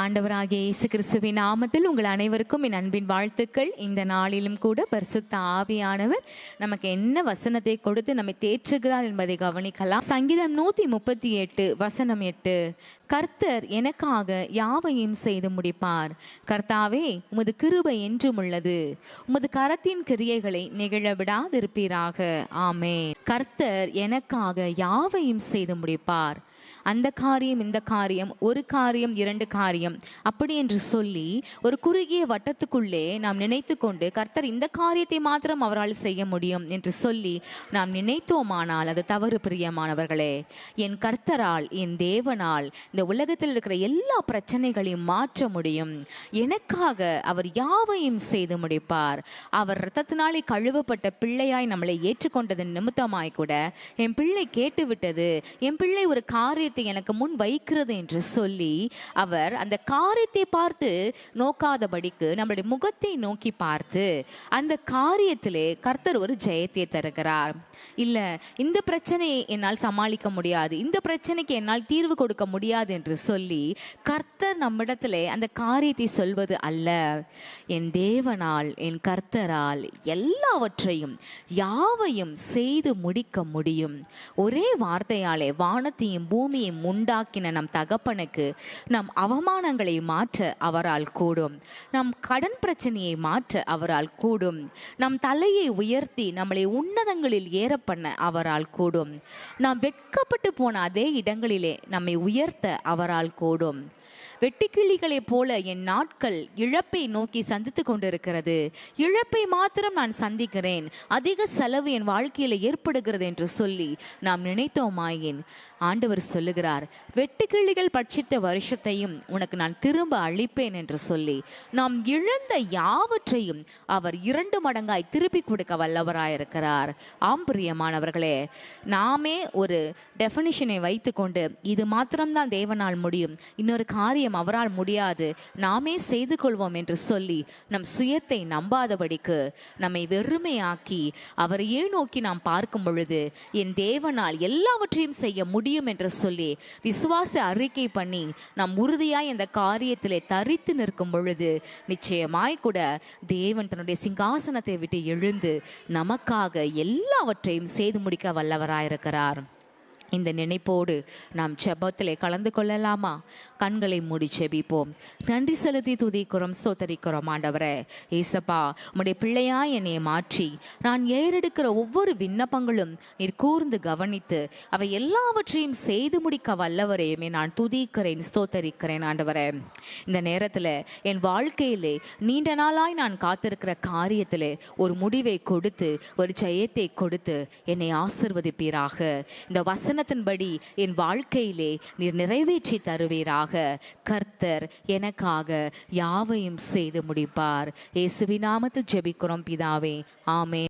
ஆண்டவராகிய இயேசு கிறிஸ்துவின் நாமத்தில் உங்கள் அனைவருக்கும் என் அன்பின் வாழ்த்துக்கள். இந்த நாளிலும் கூட பரிசுத்த ஆவியானவர் நமக்கு என்ன வசனத்தை கொடுத்து நம்மை தேற்றுகிறார் என்பதை கவனிக்கலாம். சங்கீதம் நூத்தி முப்பத்தி எட்டு வசனம் எட்டு. கர்த்தர் எனக்காக யாவையும் செய்து முடிப்பார். கர்த்தாவே உமது கிருபை என்றும் உள்ளது. உமது கரத்தின் கிரியைகளை நிகழ விடாதிருப்பீராக. ஆமே கர்த்தர் எனக்காக யாவையும் செய்து முடிப்பார். அந்த காரியம் இந்த காரியம் ஒரு காரியம் இரண்டு காரியம் காரியம் அப்படி என்று சொல்லி ஒரு குறுகிய வட்டத்துக்குள்ளே நாம் நினைத்து கொண்டு கர்த்தர் இந்த காரியத்தை மாத்திரம் அவரால் செய்ய முடியும் என்று சொல்லி நாம் நினைத்தோமானால் அது தவறு பிரியமானவர்களே. என் கர்த்தரால் என் தேவனால் இந்த உலகத்தில் இருக்கிற எல்லா பிரச்சனைகளையும் மாற்ற முடியும். எனக்காக அவர் யாவையும் செய்து முடிப்பார். அவர் இரத்தத்தினாலே கழுவப்பட்ட பிள்ளையாய் நம்மளை ஏற்றுக்கொண்டதன் நிமித்தமாய் கூட என் பிள்ளை கேட்டுவிட்டது என் பிள்ளை ஒரு காரியத்தை எனக்கு முன் வைக்கிறது என்று சொல்லி அவர் அந்த காரியத்தை பார்த்து நோக்காதபடிக்கு நம்மளுடைய முகத்தை நோக்கி பார்த்து அந்த காரியத்திலே கர்த்தர் ஒரு ஜெயத்தை தருகிறார். இல்ல இந்த பிரச்சனையை என்னால் சமாளிக்க முடியாது இந்த பிரச்சனைக்கு என்னால் தீர்வு கொடுக்க முடியாது என்று சொல்லி கர்த்தர் நம்மிடத்திலே அந்த காரியத்தை சொல்வது அல்ல. என் தேவனால் என் கர்த்தரால் எல்லாவற்றையும் யாவையும் செய்து முடிக்க முடியும். ஒரே வார்த்தையாலே வானத்தையும் பூமியையும் உண்டாக்கின நம் தகப்பனுக்கு நம் அவமானங்களை மாற்ற அவரால் கூடும். நம் கடன் பிரச்சனையை மாற்ற அவரால் கூடும். நம் தலையை உயர்த்தி நம்மளை உன்னதங்களில் ஏற பண்ண அவரால் கூடும். நாம் வெட்கப்பட்டு போன அதே இடங்களிலே நம்மை உயர்த்த அவரால் கூடும். வெட்டுக்கிளிகளைப் போல என் நாட்கள் இழப்பை நோக்கி சந்தித்து கொண்டிருக்கிறது. இழப்பை மாத்திரம் நான் சந்திக்கிறேன். அதிக செலவு என் வாழ்க்கையில் ஏற்படுகிறது என்று சொல்லி நாம் நினைத்தோமாயின்? ஆண்டவர் சொல்லுகிறார் வெட்டுக்கிளிகள் பட்சித்த வருஷத்தையும் உனக்கு நான் திரும்ப அளிப்பேன் என்று சொல்லி நாம் இழந்த யாவற்றையும் அவர் இரண்டு மடங்காய் திருப்பி கொடுக்க வல்லவராயிருக்கிறார். ஆம் பிரியமானவர்களே நாமே ஒரு டெஃபனிஷனை வைத்துக்கொண்டு இது மாத்திரம்தான் தேவனால் முடியும். இன்னொரு காரியம் அவரால் முடியாது. நாமே செய்து கொள்வோம் என்று சொல்லி நம் சுயத்தை நம்பாதபடிக்கு நம்மை வெறுமையாக்கி அவரையே நோக்கி நாம் பார்க்கும் பொழுது என் தேவனால் எல்லாவற்றையும் செய்ய முடியும் என்று சொல்லி விசுவாச அறிக்கை பண்ணி நாம் உறுதியாய் இந்த காரியத்திலே தரித்து நிற்கும் பொழுது நிச்சயமாய் கூட தேவன் தன்னுடைய சிங்காசனத்தை விட்டு எழுந்து நமக்காக எல்லாவற்றையும் செய்து முடிக்க வல்லவராயிருக்கிறார். இந்த நினைப்போடு நாம் ஜெபத்திலே கலந்து கொள்ளலாமா? கண்களை மூடி செபிப்போம் நன்றி செலுத்தி துதிக்கிறோம் ஸ்தோத்தரிக்கிறோம் ஆண்டவரே. ஏசப்பா உம்முடைய பிள்ளையா என்னை மாற்றி. நான் ஏறெடுக்கிற ஒவ்வொரு விண்ணப்பங்களும் நீர் கூர்ந்து கவனித்து அவை எல்லாவற்றையும் செய்து முடிக்க வல்லவரையுமே நான் துதிக்கிறேன் ஸ்தோத்தரிக்கிறேன் ஆண்டவரே. இந்த நேரத்தில் என் வாழ்க்கையிலே நீண்ட நாளாய் நான் காத்திருக்கிற காரியத்தில் ஒரு முடிவை கொடுத்து ஒரு ஜெயத்தை கொடுத்து என்னை ஆசிர்வதிப்பீராக. இந்த வசனத்தின்படி என் வாழ்க்கையிலே நீர் நிறைவேற்றி தருவீராக. கர்த்தர் எனக்காக யாவையும் செய்து முடிப்பார். இயேசுவி நாமத்தில் ஜெபிக்கிறோம் பிதாவே. ஆமே